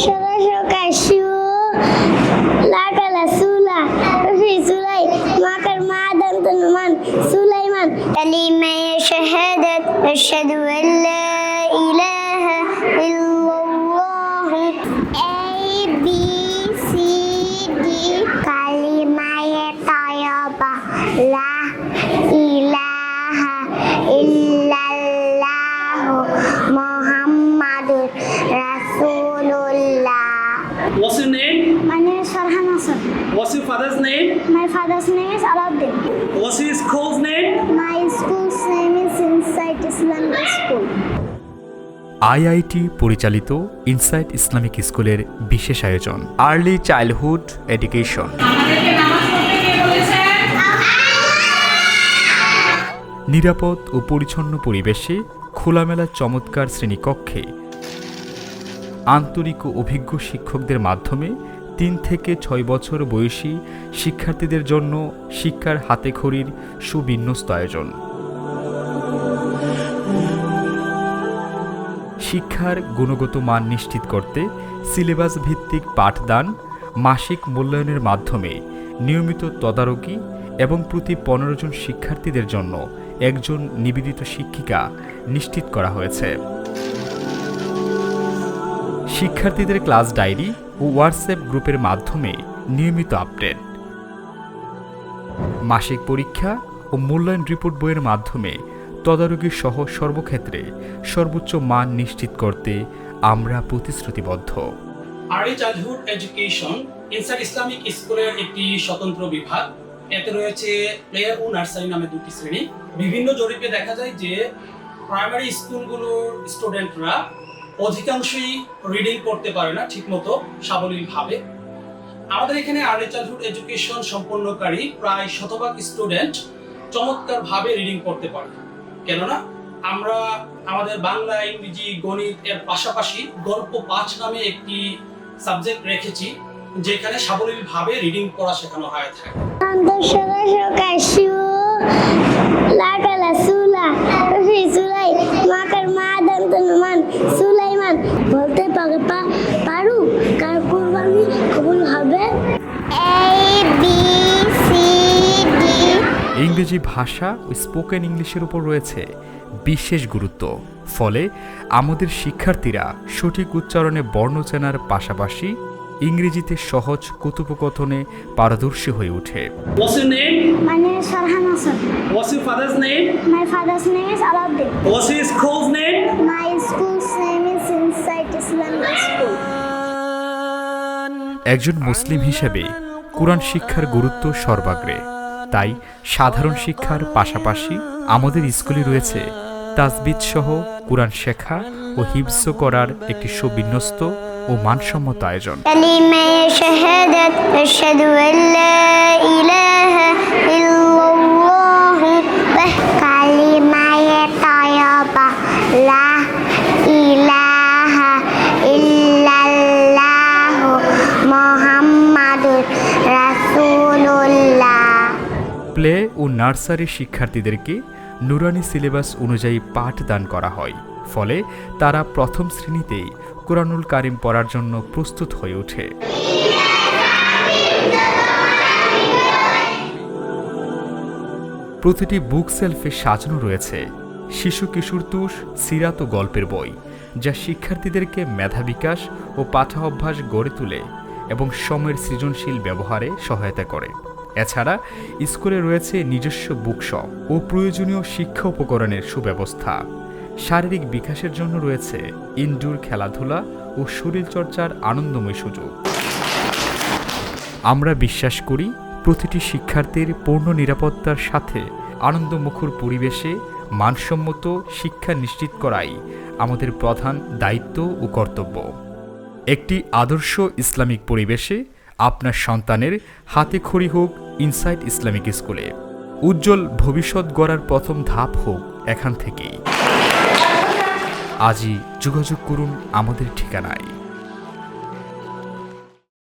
কাশু লাকালা সুলা রফি সুলাই মাকার মাদান তনুমান সুলাইমান কালিমা শাহাদাত আশহাদু আল লা ইলাহা ইল্লাল্লাহ A B C D কালিমায়ে তায়াবা লা ইলাহা ইল্লাল্লাহ মুহাম্মাদুর father's name? My father's name is Alauddin. What's your school's name? My school's name is Insight Islamic School. IIT পরিচালিত ইনসাইট ইসলামিক স্কুলের বিশেষ আয়োজন আর্লি চাইল্ডহুড এডুকেশন নিরাপদ ও পরিচ্ছন্ন পরিবেশে খোলামেলা চমৎকার শ্রেণীকক্ষে আন্তরিক ও অভিজ্ঞ শিক্ষকদের মাধ্যমে তিন থেকে ছয় বছর বয়সী শিক্ষার্থীদের জন্য শিক্ষার হাতেখড়ির সুবিন্যস্ত আয়োজন। শিক্ষার গুণগত মান নিশ্চিত করতে সিলেবাস ভিত্তিক পাঠদান, মাসিক মূল্যায়নের মাধ্যমে নিয়মিত তদারকি এবং প্রতি পনেরো জন শিক্ষার্থীদের জন্য একজন নিবেদিত শিক্ষিকা নিশ্চিত করা হয়েছে। শিক্ষার্থীদের ক্লাস ডায়েরি ও হোয়াটসঅ্যাপ গ্রুপের মাধ্যমে নিয়মিত আপডেট। মাসিক পরীক্ষা ও মূল্যায়ন রিপোর্ট বইয়ের মাধ্যমে তদারকি সহ সর্বক্ষেত্রে সর্বোচ্চ মান নিশ্চিত করতে আমরা প্রতিশ্রুতিবদ্ধ। Early childhood education Insight Islamic স্কুলের একটি স্বতন্ত্র বিভাগ। এতে রয়েছে প্লেয়ার ও নার্সারি নামে দুটি শ্রেণি। বিভিন্ন জরিপে দেখা যায় যে প্রাইমারি স্কুলগুলোর স্টুডেন্টরা অধিকাংশই রিডিং পড়তে পারে না ঠিকমতো সাবলীলভাবে। আমাদের এখানে আর্লি চাইল্ডহুড এডুকেশন সম্পন্নকারী প্রায় শতভাগ স্টুডেন্ট চমৎকারভাবে রিডিং পড়তে পারে। কেননা আমরা আমাদের বাংলা, ইংরেজি, গণিত এর পাশাপাশি গল্প পাঁচ নামে একটি সাবজেক্ট রেখেছি, যেখানে সাবলীলভাবে রিডিং পড়া শেখানো হয় থাকে। ইংরেজি ভাষা ও স্পোকেন ইংলিশের উপর রয়েছে বিশেষ গুরুত্ব। ফলে আমাদের শিক্ষার্থীরা সঠিক উচ্চারণে বর্ণ চেনার পাশাপাশি ইংরেজিতে সহজ কথোপকথনে পারদর্শী হয়ে ওঠে। একজন মুসলিম হিসেবে কোরআন শিক্ষার গুরুত্ব সর্বাগ্রে। তাই সাধারণ শিক্ষার পাশাপাশি আমাদের স্কুলে রয়েছে তাজবিদ সহ কোরআন শেখা ও হিবস করার একটি সুবিন্যস্ত ও মানসম্মত আয়োজন। প্লে ও নার্সারি শিক্ষার্থীদেরকে নুরানি সিলেবাস অনুযায়ী পাঠ দান করা হয়। ফলে তারা প্রথম শ্রেণীতেই কোরআনুল কারিম পড়ার জন্য প্রস্তুত হয়ে ওঠে। প্রতিটি বুক সেলফে সাজানো রয়েছে শিশু কিশোর তুষ, সিরাত ও গল্পের বই, যা শিক্ষার্থীদেরকে মেধা বিকাশ ও পাঠা অভ্যাস গড়ে তোলে এবং সময়ের সৃজনশীল ব্যবহারে সহায়তা করে। এছাড়া স্কুলে রয়েছে নিজস্ব বুকশপ ও প্রয়োজনীয় শিক্ষা উপকরণের সুব্যবস্থা। শারীরিক বিকাশের জন্য রয়েছে ইনডোর খেলাধুলা ও শরীরচর্চার আনন্দময় সুযোগ। আমরা বিশ্বাস করি প্রতিটি শিক্ষার্থীর পূর্ণ নিরাপত্তার সাথে আনন্দমুখর পরিবেশে মানসম্মত শিক্ষা নিশ্চিত করাই আমাদের প্রধান দায়িত্ব ও কর্তব্য। একটি আদর্শ ইসলামিক পরিবেশে আপনার সন্তানের হাতে খড়ি হোক ইনসাইট ইসলামিক স্কুলে উজ্জ্বল ভবিষ্যৎ গড়ার প্রথম ধাপ হোক এখান থেকেই। আজই যোগাযোগ করুন আমাদের ঠিকানায়।